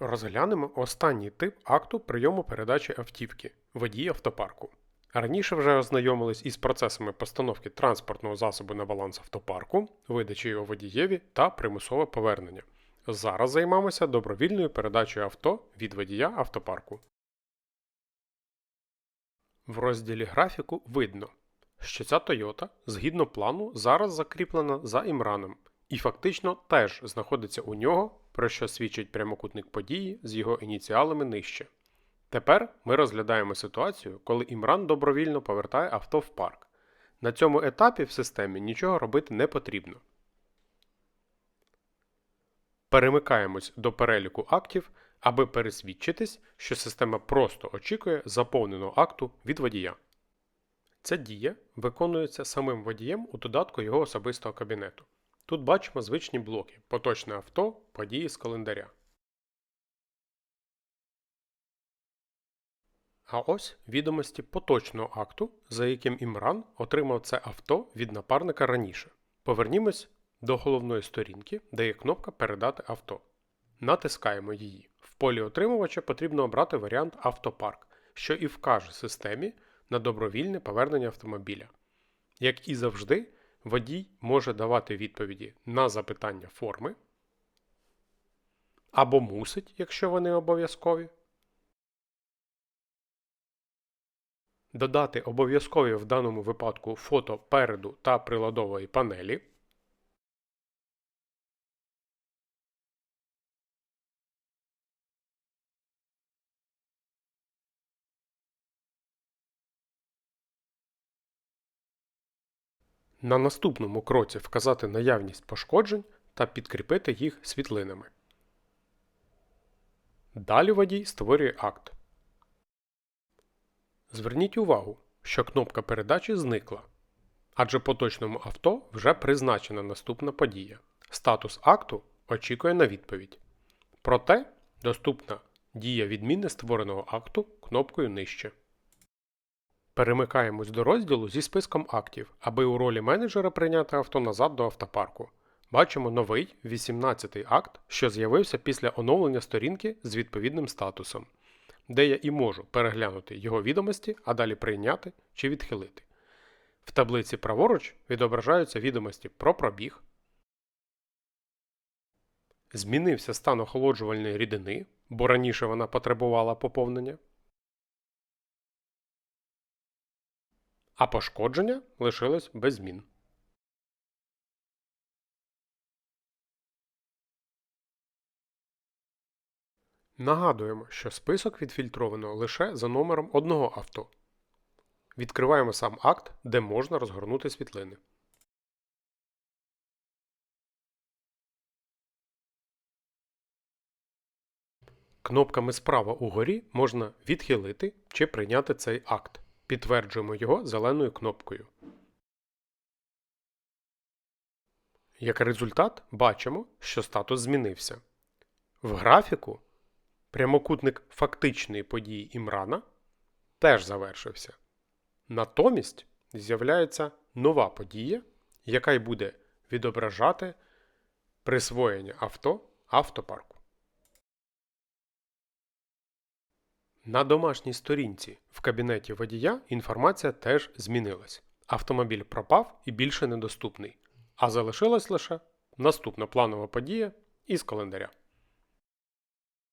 Розглянемо останній тип акту прийому передачі автівки водій автопарку. Раніше вже ознайомились із процесами постановки транспортного засобу на баланс автопарку, видачі його водієві та примусове повернення. Зараз займаємося добровільною передачею авто від водія автопарку. В розділі графіку видно, що ця Toyota згідно плану зараз закріплена за Імраном і фактично теж знаходиться у нього, про що свідчить прямокутник події з його ініціалами нижче. Тепер ми розглядаємо ситуацію, коли Імран добровільно повертає авто в парк. На цьому етапі в системі нічого робити не потрібно. Перемикаємось до переліку актів, аби пересвідчитись, що система просто очікує заповненого акту від водія. Ця дія виконується самим водієм у додатку його особистого кабінету. Тут бачимо звичні блоки поточне авто, події з календаря. А ось відомості поточного акту, за яким Імран отримав це авто від напарника раніше. Повернімось до головної сторінки, де є кнопка Передати авто. Натискаємо її. В полі отримувача потрібно обрати варіант Автопарк, що і вкаже системі на добровільне повернення автомобіля. Як і завжди, водій може давати відповіді на запитання форми або мусить, якщо вони обов'язкові. Додати обов'язкові в даному випадку фото переду та приладової панелі. На наступному кроці вказати наявність пошкоджень та підкріпити їх світлинами. Далі водій створює акт. Зверніть увагу, що кнопка передачі зникла, адже поточному авто вже призначена наступна подія. Статус акту очікує на відповідь. Проте доступна дія відміни створеного акту кнопкою нижче. Перемикаємось до розділу зі списком актів, аби у ролі менеджера прийняти авто назад до автопарку. Бачимо новий 18-й акт, що з'явився після оновлення сторінки з відповідним статусом, де я і можу переглянути його відомості, а далі прийняти чи відхилити. В таблиці праворуч відображаються відомості про пробіг. Змінився стан охолоджувальної рідини, бо раніше вона потребувала поповнення. А пошкодження лишилось без змін. Нагадуємо, що список відфільтровано лише за номером одного авто. Відкриваємо сам акт, де можна розгорнути світлини. Кнопками справа угорі можна відхилити чи прийняти цей акт. Підтверджуємо його зеленою кнопкою. Як результат, бачимо, що статус змінився. В графіку прямокутник фактичної події Імрана теж завершився. Натомість з'являється нова подія, яка й буде відображати присвоєння авто автопарку. На домашній сторінці в кабінеті водія інформація теж змінилась. Автомобіль пропав і більше недоступний, а залишилась лише наступна планова подія із календаря.